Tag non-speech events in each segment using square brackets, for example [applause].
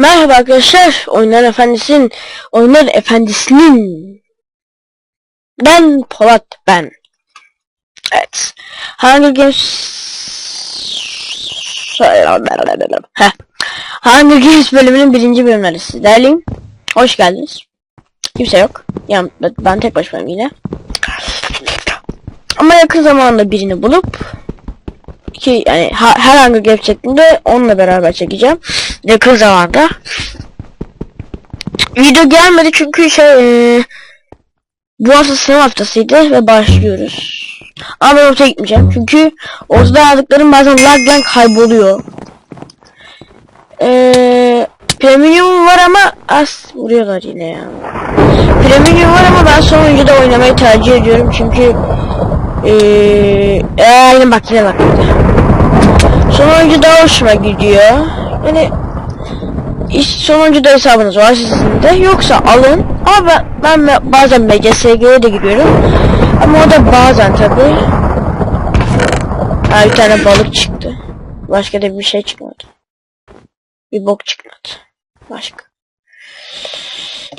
Merhaba arkadaşlar. Oyunlar Efendisi'nin Oyunlar Efendisi'nin Ben Polat ben. Evet. Hunger Games. Hunger Games bölümünün birinci bölümleri sizlerleyim. Hoş geldiniz. Kimse yok. Yani ben tek başımayım yine. Ama yakın zamanda birini bulup ki yani ha- her Hunger Games şeklinde onunla beraber çekeceğim. Yakın zamanda. Video gelmedi çünkü şey e, bu hafta sınav haftasıydı ve başlıyoruz. Ama ben ortaya gitmeyeceğim çünkü ortada aldıklarım bazen laglan kayboluyor. Eee Premium var ama az vuruyorlar yine ya. Premium var ama ben sonuncuda oynamayı tercih ediyorum çünkü eee ee, yine bak yine bak. Sonuncu daha hoşuma gidiyor. Yani iş sonuncuda hesabınız var sizin de. Yoksa alın. Ama ben, ben bazen MCSG'ye de giriyorum. Ama o da bazen tabi bir tane balık çıktı. Başka da bir şey çıkmadı. Bir bok çıkmadı. Başka.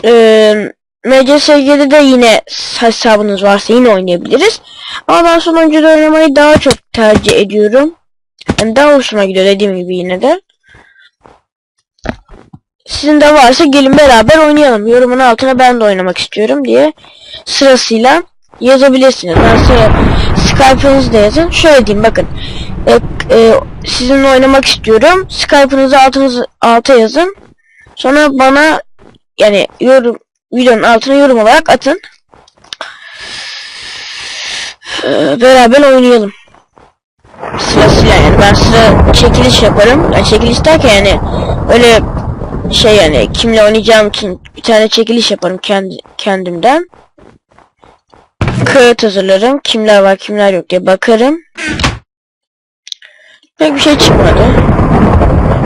Ee, MCSG'de de yine hesabınız varsa yine oynayabiliriz. Ama ben sonuncuda oynamayı daha çok tercih ediyorum. Yani daha hoşuma gidiyor dediğim gibi yine de sizin de varsa gelin beraber oynayalım. Yorumun altına ben de oynamak istiyorum diye sırasıyla yazabilirsiniz. Ben size Skype'ınızı da yazın. Şöyle diyeyim bakın. E, e, sizinle oynamak istiyorum. Skype'ınızı altınızı alta yazın. Sonra bana yani yorum videonun altına yorum olarak atın. E, beraber oynayalım. Sırasıyla yani ben sıra çekiliş yaparım. Yani çekiliş derken yani öyle şey yani kimle oynayacağım için bir tane çekiliş yaparım kendi kendimden. Kağıt hazırlarım. Kimler var kimler yok diye bakarım. Pek bir şey çıkmadı.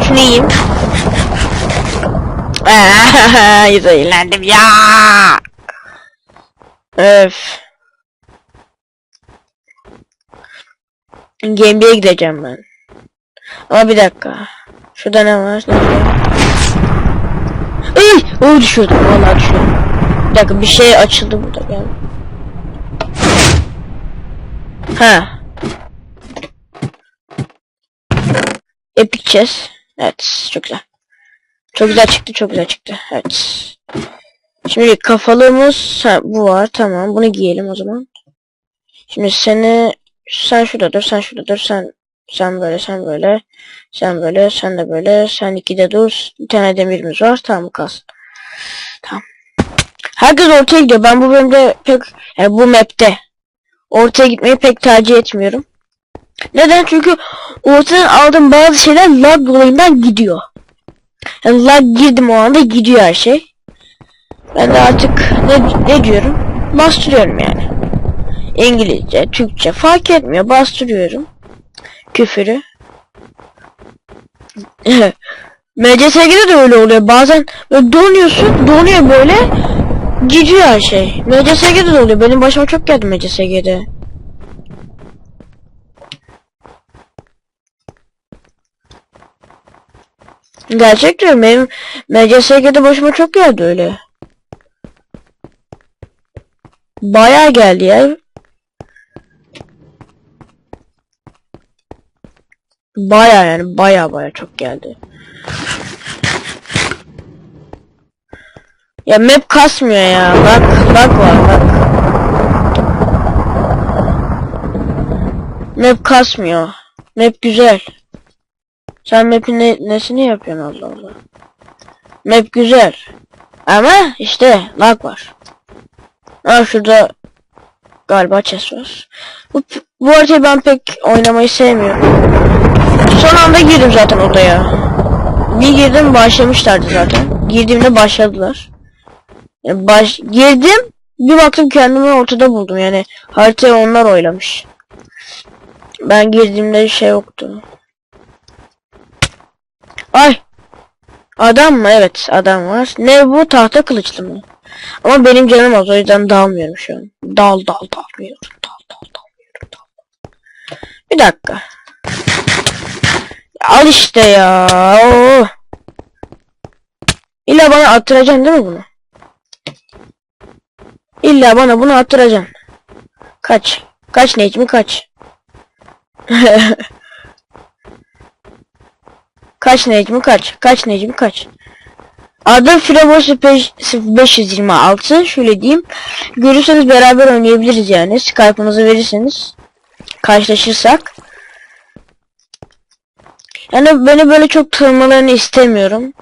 Şunu yiyeyim. [laughs] Aaaa zehirlendim ya. Öf. Gemiye gideceğim ben. Ama bir dakika. Şurada ne var? Ne var? Oh düşüyordum. Vallahi düşüyordum. Bir dakika bir şey açıldı burada gel. Ha. Epic chess. Evet çok güzel. Çok güzel çıktı çok güzel çıktı. Evet. Şimdi kafalığımız ha, bu var tamam bunu giyelim o zaman. Şimdi seni sen şurada dur sen şurada dur sen sen böyle sen böyle sen böyle sen de böyle sen ikide dur bir tane demirimiz var tamam kalsın. Tamam. Herkes ortaya gidiyor. Ben bu bölümde pek yani bu map'te ortaya gitmeyi pek tercih etmiyorum. Neden? Çünkü ortadan aldığım bazı şeyler lag dolayından gidiyor. Yani lag girdim o anda gidiyor her şey. Ben de artık ne, ne diyorum? Bastırıyorum yani. İngilizce, Türkçe fark etmiyor. Bastırıyorum. Küfürü. [laughs] MCSG'de de öyle oluyor. Bazen böyle donuyorsun, donuyor böyle. Gidiyor her şey. MCSG'de de oluyor. Benim başıma çok geldi MCSG'de. Gerçek diyorum. Benim MCSG'de başıma çok geldi öyle. Bayağı geldi ya. Baya yani baya baya çok geldi. Ya map kasmıyor ya. Bak bak var bak. Map kasmıyor. Map güzel. Sen map'in ne, nesini yapıyorsun Allah Allah. Map güzel. Ama işte lag var. Ha şurada galiba chest var. Bu, bu haritayı ben pek oynamayı sevmiyorum. Son anda girdim zaten odaya. Bir girdim başlamışlardı zaten. Girdiğimde başladılar. Yani baş girdim bir baktım kendimi ortada buldum yani haritayı onlar oylamış. Ben girdiğimde şey yoktu. Ay. Adam mı? Evet adam var. Ne bu tahta kılıçlı mı? Ama benim canım az o yüzden dalmıyorum şu an. Dal dal dalmıyorum. Dal dal dalmıyorum. Dal. Bir dakika. Al işte ya. Oo. İlla bana attıracaksın değil mi bunu? İlla bana bunu attıracaksın. Kaç. Kaç Necmi [laughs] kaç. kaç Necmi kaç. Kaç Necmi kaç. Adım Firavos 526. Şöyle diyeyim. Görürseniz beraber oynayabiliriz yani. Skype'ınızı verirseniz. Karşılaşırsak. Yani beni böyle çok tanımalarını istemiyorum.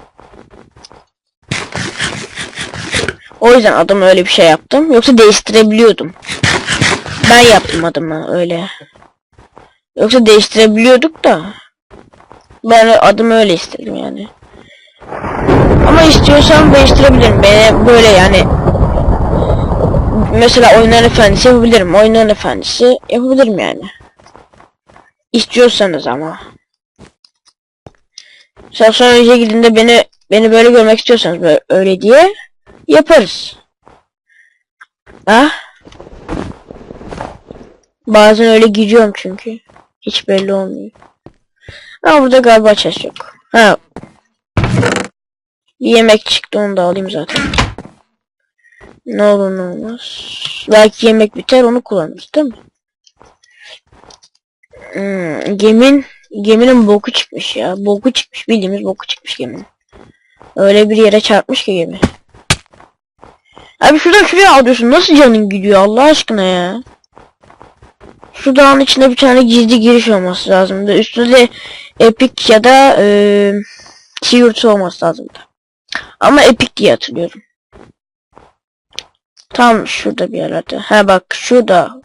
O yüzden adımı öyle bir şey yaptım. Yoksa değiştirebiliyordum. Ben yaptım adımı öyle. Yoksa değiştirebiliyorduk da. Ben adımı öyle istedim yani. Ama istiyorsam değiştirebilirim. Beni böyle yani mesela oyunların efendisi yapabilirim. Oyunların efendisi yapabilirim yani. İstiyorsanız ama. Sen sonra önce gidinde beni beni böyle görmek istiyorsanız böyle öyle diye yaparız. Ha? Bazen öyle gidiyorum çünkü. Hiç belli olmuyor. Ama burada galiba ses yok. Ha. Bir yemek çıktı onu da alayım zaten. Ne olur ne olmaz. Belki yemek biter onu kullanırız değil mi? Hmm, gemin geminin boku çıkmış ya. Boku çıkmış bildiğimiz boku çıkmış geminin. Öyle bir yere çarpmış ki gemi. Abi şuradan şuraya alıyorsun. Nasıl canın gidiyor Allah aşkına ya? Şu dağın içinde bir tane gizli giriş olması lazımdı. Üstünde de Epic ya da e, Seahorse olması lazımdı. Ama Epic diye hatırlıyorum. Tam şurada bir yerlerde. Ha bak şurada.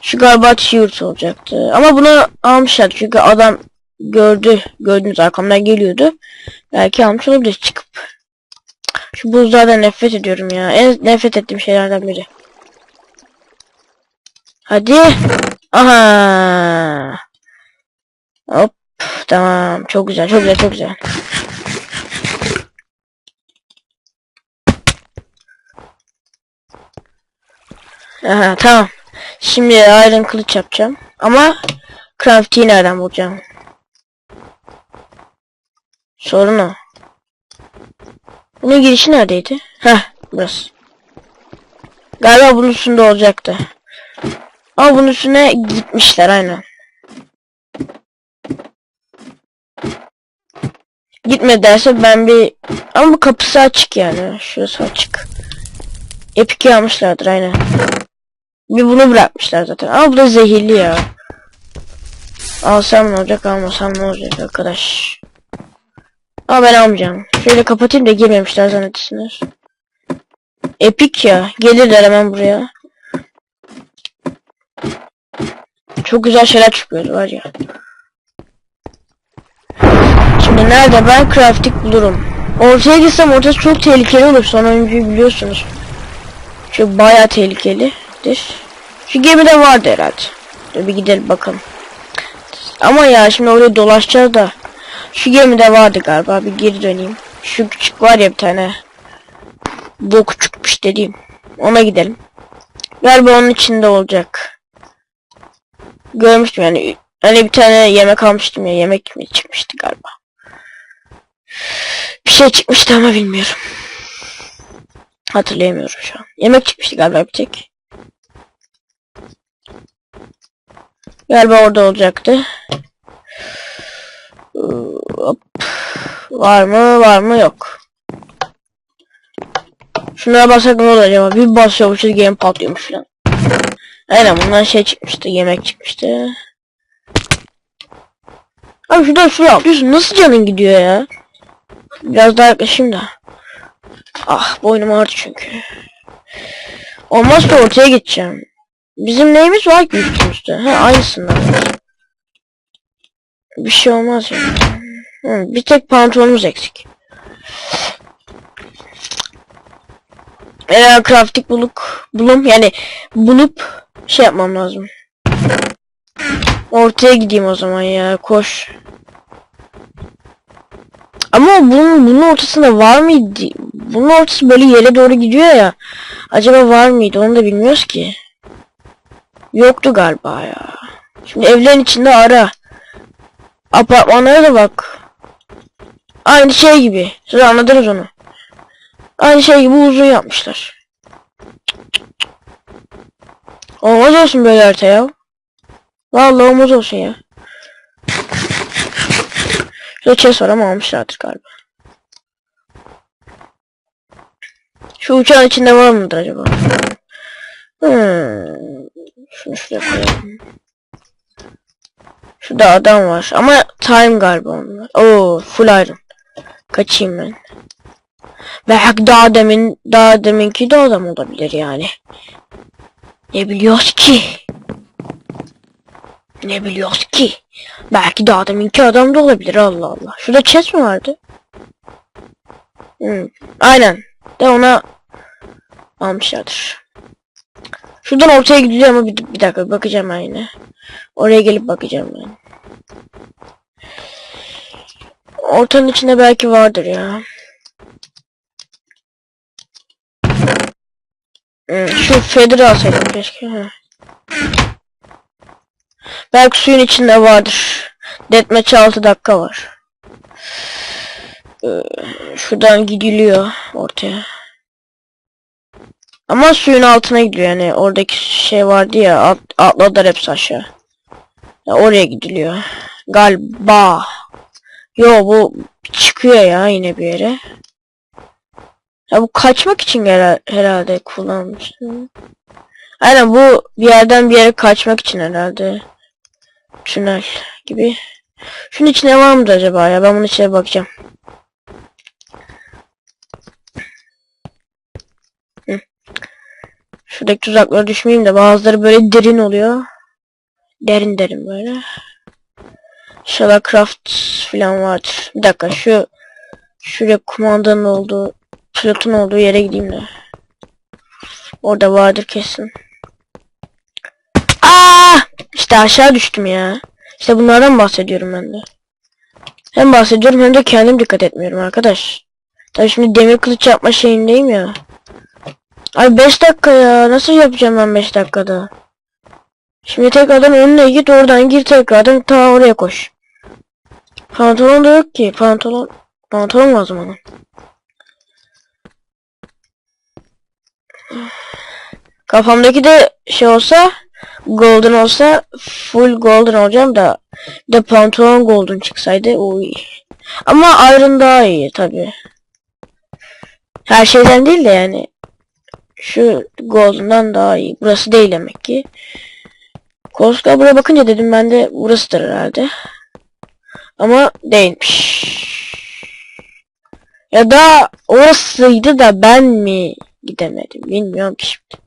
Şu galiba Seahorse olacaktı. Ama bunu almışlar çünkü adam gördü. Gördünüz arkamdan geliyordu. Belki almış olabilir çıkıp. Şu buzlardan nefret ediyorum ya. En nefret ettiğim şeylerden biri. Hadi. Aha. Hop. Tamam. Çok güzel. Çok güzel. Çok güzel. Aha tamam. Şimdi iron kılıç yapacağım. Ama crafting'i nereden bulacağım? Sorun o. Bunun girişi neredeydi? Heh burası. Galiba bunun üstünde olacaktı. Ama bunun üstüne gitmişler aynen. Gitme derse ben bir... Ama bu kapısı açık yani. Şurası açık. Epic almışlardır aynen. Bir bunu bırakmışlar zaten. Ama bu da zehirli ya. Alsam ne olacak almasam ne olacak arkadaş. Ama ben almayacağım. Şöyle kapatayım da girmemişler zannetsinler. Epic ya. Gelirler hemen buraya. Çok güzel şeyler çıkıyor var ya. Şimdi nerede ben crafting bulurum. Ortaya gitsem ortası çok tehlikeli olur. Son oyuncuyu biliyorsunuz. Çünkü bayağı tehlikelidir. Şu gemide vardı herhalde. Bir gidelim bakalım. Ama ya şimdi oraya dolaşacağız da. Şu gemide vardı galiba. Bir geri döneyim. Şu küçük var ya bir tane. Bu küçükmüş dediğim. Ona gidelim. Galiba onun içinde olacak. Görmüştüm yani. Hani bir tane yemek almıştım ya. Yemek mi çıkmıştı galiba. Bir şey çıkmıştı ama bilmiyorum. Hatırlayamıyorum şu an. Yemek çıkmıştı galiba bir tek. Galiba orada olacaktı. Hop. Var mı? Var mı? Yok. Şunlara bassak ne olur acaba? Bir basıyormuşuz game patlıyormuş falan. Aynen bundan şey çıkmıştı. Yemek çıkmıştı. Abi şuradan şuraya atlıyorsun. Nasıl canın gidiyor ya? Biraz daha yaklaşayım da. Ah boynum ağrıdı çünkü. Olmazsa ortaya geçeceğim. Bizim neyimiz var ki üstümüzde? Ha aynısından. Bir şey olmaz ya. Hı, bir tek pantolonumuz eksik. Eğer crafting buluk bulum yani bulup şey yapmam lazım. Ortaya gideyim o zaman ya koş. Ama bunun bunun ortasında var mıydı? Bunun ortası böyle yere doğru gidiyor ya. Acaba var mıydı onu da bilmiyoruz ki. Yoktu galiba ya. Şimdi evlerin içinde ara. Apartmanlara da bak. Aynı şey gibi. Siz anladınız onu. Aynı şey gibi uzun yapmışlar. Olmaz olsun böyle harita ya. Vallahi olmaz olsun ya. Şurada chest var ama almışlardır galiba. Şu uçağın içinde var mıdır acaba? Hmm. Şunu şuraya koyalım. Şurada adam var ama time galiba onlar. Oo full iron. Kaçayım ben. Belki daha demin daha deminki de adam olabilir yani. Ne biliyoruz ki? Ne biliyoruz ki? Belki daha deminki adam da olabilir Allah Allah. Şurada chest mi vardı? Hmm. Aynen. De ona almışlardır. Şuradan ortaya gidiyor ama bir, bir dakika bakacağım ben yine. Oraya gelip bakacağım ben. Ortanın içinde belki vardır ya. Hmm, şu Feather'ı alsaydım keşke. Belki suyun içinde vardır. Deathmatch 6 dakika var. Ee, şuradan gidiliyor ortaya. Ama suyun altına gidiyor yani. Oradaki şey vardı ya. Alt, atladılar hepsi aşağı. Ya oraya gidiliyor. Galiba. Yo bu çıkıyor ya yine bir yere. Ya bu kaçmak için herhalde kullanmıştım. Aynen bu bir yerden bir yere kaçmak için herhalde. Tünel gibi. Şunun içine var mıdır acaba ya? Ben bunun içine bakacağım. Şuradaki tuzaklara düşmeyeyim de bazıları böyle derin oluyor. Derin derin böyle. İnşallah craft falan vardır. Bir dakika şu şuraya kumandanın olduğu pilotun olduğu yere gideyim de. Orada vardır kesin. Aa! İşte aşağı düştüm ya. İşte bunlardan bahsediyorum ben de. Hem bahsediyorum hem de kendim dikkat etmiyorum arkadaş. Tabii şimdi demir kılıç yapma şeyindeyim ya. Ay 5 dakika ya. Nasıl yapacağım ben 5 dakikada? Şimdi tekrardan önüne git oradan gir tekrardan ta oraya koş. Pantolon da yok ki. Pantolon pantolon lazım ona. Kafamdaki de şey olsa golden olsa full golden olacağım da de pantolon golden çıksaydı o. Ama iron daha iyi tabi. Her şeyden değil de yani şu golden'dan daha iyi. Burası değil demek ki. Koska buraya bakınca dedim ben de burasıdır herhalde. Ama değilmiş. Ya da orasıydı da ben mi gidemedim bilmiyorum ki şimdi.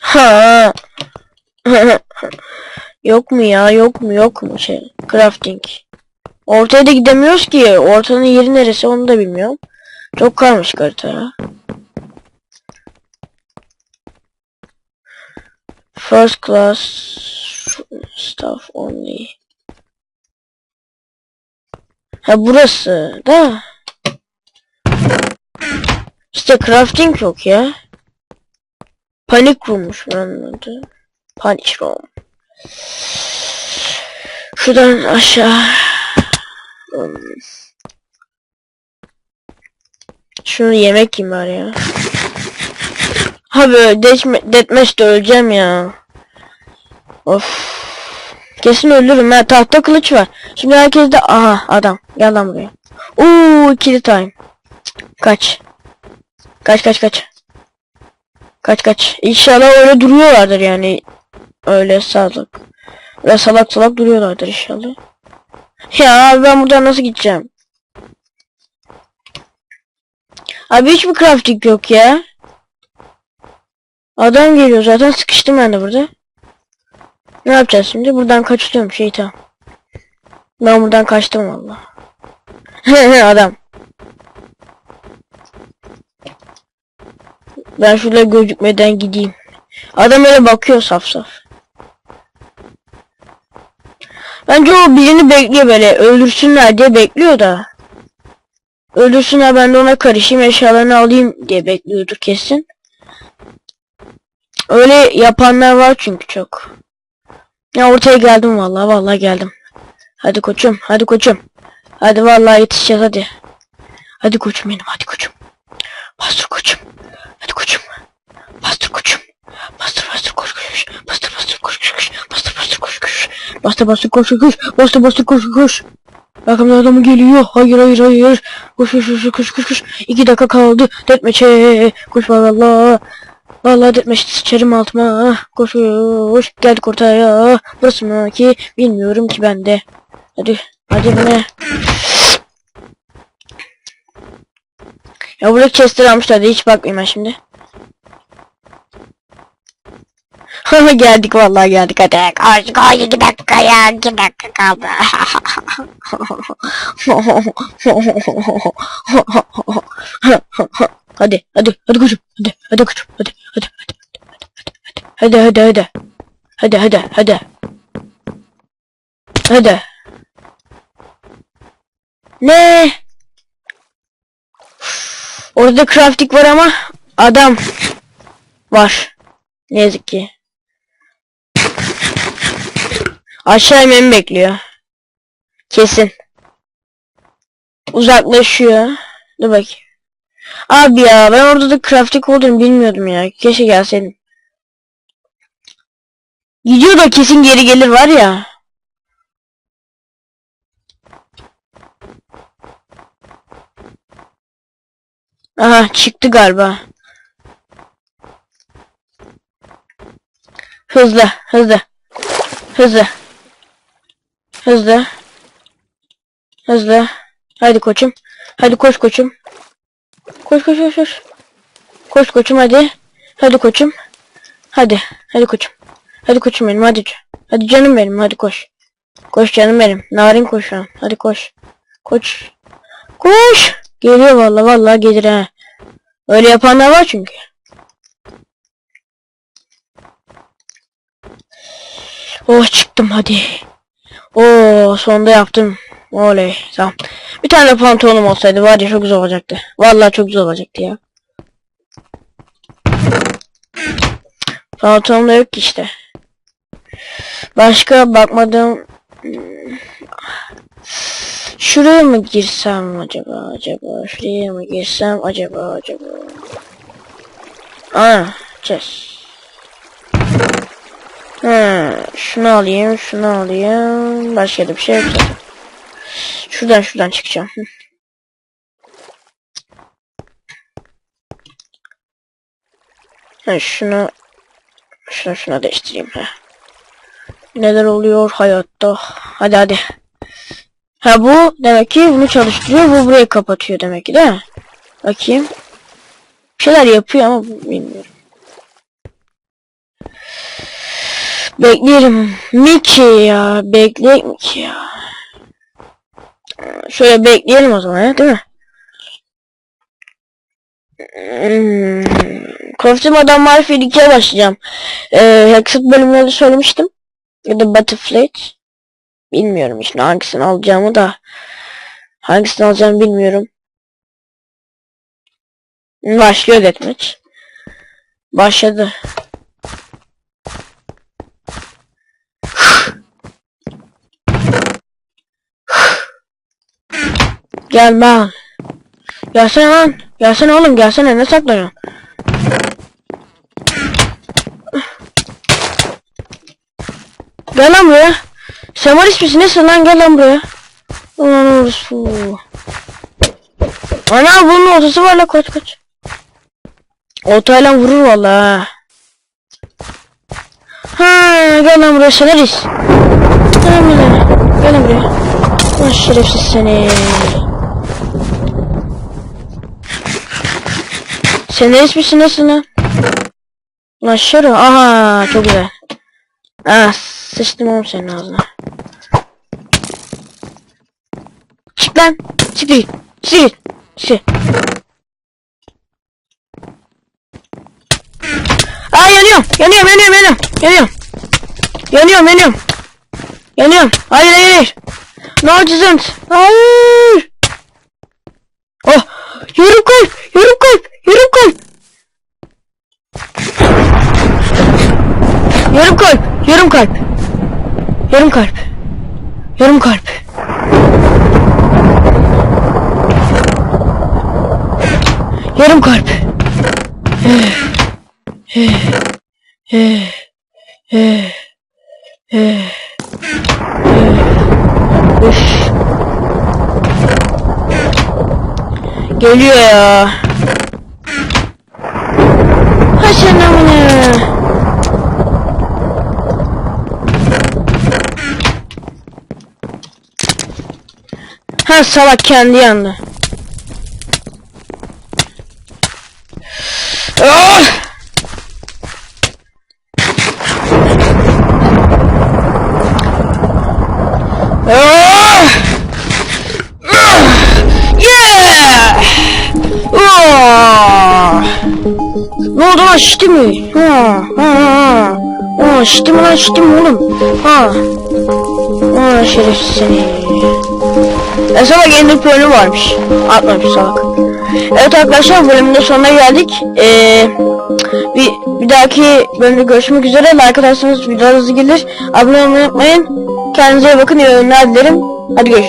Ha. [laughs] yok mu ya yok mu yok mu şey crafting. Ortaya da gidemiyoruz ki. Ortanın yeri neresi onu da bilmiyorum. Çok karmaşık harita. First class stuff only. Ha burası da. İşte crafting yok ya. Panik room'muş buranın adı. Panic room. Şuradan aşağı. Şunu yemek yiyeyim bari ya. Abi deathma- deathmatch'te öleceğim ya. Of. Kesin ölürüm ha. Tahta kılıç var. Şimdi herkes de aha adam. Gel lan buraya. Oo kill time. Kaç. Kaç kaç kaç. Kaç kaç. İnşallah öyle duruyorlardır yani. Öyle salak. Öyle salak salak duruyorlardır inşallah. Ya abi ben buradan nasıl gideceğim? Abi hiçbir crafting yok ya. Adam geliyor zaten sıkıştım ben de burada. Ne yapacağız şimdi? Buradan kaçıyorum şeytan. Ben buradan kaçtım valla. [laughs] Adam. Ben şurada gözükmeden gideyim. Adam öyle bakıyor saf saf. Bence o birini bekliyor böyle öldürsünler diye bekliyor da. Öldürsünler ben de ona karışayım eşyalarını alayım diye bekliyordur kesin. Öyle yapanlar var çünkü çok. Ya ortaya geldim vallahi vallahi geldim. Hadi koçum hadi koçum. Hadi vallahi yetişeceğiz hadi. Hadi koçum benim hadi koçum. Bastır koçum. Hadi koçum. Bastır koçum. Bastır bastır koş koş. Bastır bastır koş koş. Bastır bastır. Bastır koş koş. Bastır bastır koş koş koş. Arkamda adamı geliyor. Hayır hayır hayır. Koş koş koş koş koş koş. İki dakika kaldı. Detmeçe. Koş valla. Vallahi detmeç sıçarım altıma. Koş koş. Geldik ortaya. Burası mı ki? Bilmiyorum ki ben de. Hadi. Hadi ne? Ya burada chestler almışlar hiç bakmayayım ben şimdi. Geldik vallahi geldik hadi. Koş koş iki dakika ya iki dakika kaldı. hadi hadi hadi koşum hadi hadi koşum hadi hadi hadi hadi hadi hadi hadi hadi hadi hadi ne Orada crafting var ama adam var. Ne yazık ki. Aşağı inmemi bekliyor. Kesin. Uzaklaşıyor. Dur bakayım. Abi ya ben orada da crafting olduğunu bilmiyordum ya. Keşke gelseydim. Gidiyor da kesin geri gelir var ya. Aha çıktı galiba. Hızlı, hızlı. Hızlı. Hızlı. Hızlı. Hadi koçum. Hadi koş koçum. Koş koş koş koş. Koş koçum hadi. Hadi koçum. Hadi. Hadi koçum. Hadi koçum benim hadi. Hadi canım benim hadi koş. Koş canım benim. Narin koş şu an. Hadi koş. Koş. Koş. Geliyor vallahi vallahi gelir ha. Öyle yapanlar var çünkü. Oh çıktım hadi. Oo sonunda yaptım. Oley tamam. Bir tane pantolonum olsaydı var ya çok güzel olacaktı. Vallahi çok güzel olacaktı ya. Pantolonum da yok işte. Başka bakmadım. Şuraya mı girsem acaba acaba şuraya mı girsem acaba acaba Aa chest Ha, şunu alayım şunu alayım başka da bir şey yok. Şuradan şuradan çıkacağım. Ha, şunu şunu şuna değiştireyim ha. Neler oluyor hayatta? Hadi hadi. Ha bu demek ki bunu çalıştırıyor. Bu burayı kapatıyor demek ki değil mi? Bakayım. Bir şeyler yapıyor ama bilmiyorum. Bekleyelim. Mickey ya. Bekleyek Mickey ya. Şöyle bekleyelim o zaman ya değil mi? Hmm. Crafting Adam Marfield 2'ye başlayacağım. Ee, Hexit bölümlerde söylemiştim. Ya da Butterfly. Bilmiyorum işte hangisini alacağımı da hangisini alacağımı bilmiyorum. Başlıyor deathmatch. Başladı. Gelme lan. Gelsene lan. Gelsene oğlum gelsene ne saklanıyorsun? Gel lan buraya. Semaris misin nesin lan gel lan buraya. Ulan orası. Ana bunun ortası var la kaç kaç. Oltayla vurur valla. Ha gel lan buraya Semaris. Gel lan buraya. Gel lan buraya. Lan şerefsiz seni. Semaris misin nesin lan? Lan şerif. Aha çok güzel. Ah sıçtım oğlum senin ağzına. Çık lan. Çık git. Çık git. Çık. Aa yanıyorum. Yanıyorum yanıyorum yanıyorum. Yanıyorum. Yanıyorum yanıyorum. Yanıyorum. Hayır hayır hayır. No cizent. Hayır. Oh. Yorum koy. Yorum koy. Yorum koy. Yorum kalp. Yorum kalp. Yorum kalp. Yorum kalp. Yorum kalp. Eh. Eh. Eh. Eh. Geliyor ya. Ha sen amına. Ha salak kendi yandı. Ah! Şişti mi? Ha, ha, ha. Ha, şişti mi lan şişti mi oğlum? Ha. Ha şerefsiz seni. E salak ender pearl'ü varmış. Atmamış salak. Evet arkadaşlar bölümün de sonuna geldik. Ee, bir, bir dahaki bölümde görüşmek üzere. Like atarsanız videolar hızlı gelir. Abone olmayı unutmayın. Kendinize iyi bakın. İyi oyunlar dilerim. Hadi görüşürüz.